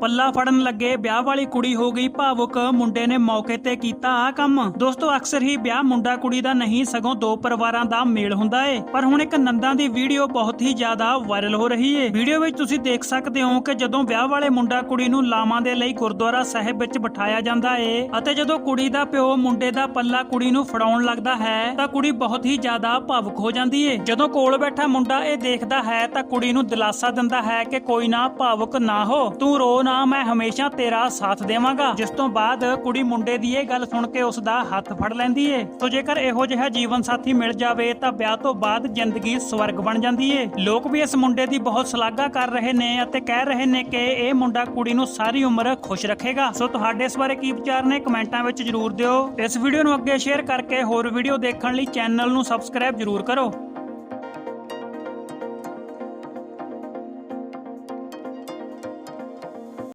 ਪੱਲਾ ਫੜਨ ਲੱਗੇ ਵਿਆਹ ਵਾਲੀ ਕੁੜੀ ਹੋ ਗਈ ਭਾਵੁਕ, ਮੁੰਡੇ ਨੇ ਮੌਕੇ ਤੇ ਕੀਤਾ ਆ ਕੰਮ। ਦੋਸਤੋ, ਅਕਸਰ ਹੀ ਵਿਆਹ ਮੁੰਡਾ ਕੁੜੀ ਦਾ ਨਹੀਂ, ਸਗੋਂ ਦੋ ਪਰਿਵਾਰਾਂ ਦਾ ਮੇਲ ਹੁੰਦਾ ਏ। ਪਰ ਹੁਣ ਇੱਕ ਨੰਦਾਂ ਦੀ ਵੀਡੀਓ ਬਹੁਤ ਹੀ ਜ਼ਿਆਦਾ ਵਾਇਰਲ ਹੋ ਰਹੀ ਏ। ਵੀਡੀਓ ਵਿੱਚ ਤੁਸੀਂ ਦੇਖ ਸਕਦੇ ਹੋ ਕਿ ਜਦੋਂ ਵਿਆਹ ਵਾਲੇ ਮੁੰਡਾ ਕੁੜੀ ਨੂੰ ਲਾਵਾਂ ਦੇ ਲਈ ਗੁਰਦੁਆਰਾ ਸਾਹਿਬ ਵਿੱਚ ਬਿਠਾਇਆ ਜਾਂਦਾ ਏ, ਅਤੇ ਜਦੋਂ ਕੁੜੀ ਦਾ ਪਿਓ ਮੁੰਡੇ ਦਾ ਪੱਲਾ ਕੁੜੀ ਨੂੰ ਫੜਾਉਣ ਲੱਗਦਾ ਹੈ, ਤਾਂ ਕੁੜੀ ਬਹੁਤ ਹੀ ਜ਼ਿਆਦਾ ਭਾਵੁਕ ਹੋ ਜਾਂਦੀ ਏ। ਜਦੋਂ ਕੋਲ ਬੈਠਾ ਮੁੰਡਾ ਇਹ ਦੇਖਦਾ ਹੈ, ਤਾਂ ਕੁੜੀ ਨੂੰ ਦਿਲਾਸਾ ਦਿੰਦਾ ਹੈ ਕਿ ਕੋਈ ਨਾ ਭਾਵੁਕ ਨਾ ਹੋ। ਤੂੰ ਰੋ ਨਾ ਮੈਂ ਹਮੇਸ਼ਾ ਤੇਰਾ ਸਾਥ ਦੇਵਾਂਗਾ। ਜਿਸ ਤੋਂ ਬਾਅਦ ਕੁੜੀ ਮੁੰਡੇ ਦੀ ਇਹ ਗੱਲ ਸੁਣ ਕੇ ਉਸ ਦਾ ਹੱਥ ਫੜ ਲੈਂਦੀ ਏ। ਤੋ ਜੇਕਰ ਇਹੋ ਜਿਹਾ ਜੀਵਨ ਸਾਥੀ ਮਿਲ ਜਾਵੇ, ਤਾਂ ਵਿਆਹ ਤੋਂ ਬਾਅਦ ਜ਼ਿੰਦਗੀ ਸਵਰਗ ਬਣ ਜਾਂਦੀ ਏ। ਲੋਕ ਵੀ ਇਸ ਮੁੰਡੇ ਦੀ ਬਹੁਤ ਸ਼ਲਾਘਾ ਕਰ ਰਹੇ ਨੇ ਅਤੇ ਕਹਿ ਰਹੇ ਨੇ ਕਿ ਇਹ ਮੁੰਡਾ ਕੁੜੀ ਨੂੰ ਸਾਰੀ ਉਮਰ ਖੁਸ਼ ਰੱਖੇਗਾ। ਸੋ ਤੁਹਾਡੇ ਇਸ ਬਾਰੇ ਕੀ ਵਿਚਾਰ ਨੇ ਕਮੈਂਟਾਂ ਵਿੱਚ ਜਰੂਰ ਦਿਓ। ਇਸ ਵੀਡੀਓ ਨੂੰ ਅੱਗੇ ਸ਼ੇਅਰ ਕਰਕੇ ਹੋਰ ਵੀਡੀਓ ਦੇਖਣ ਲਈ ਚੈਨਲ ਨੂੰ ਸਬਸਕ੍ਰਾਈਬ ਜਰੂਰ ਕਰੋ।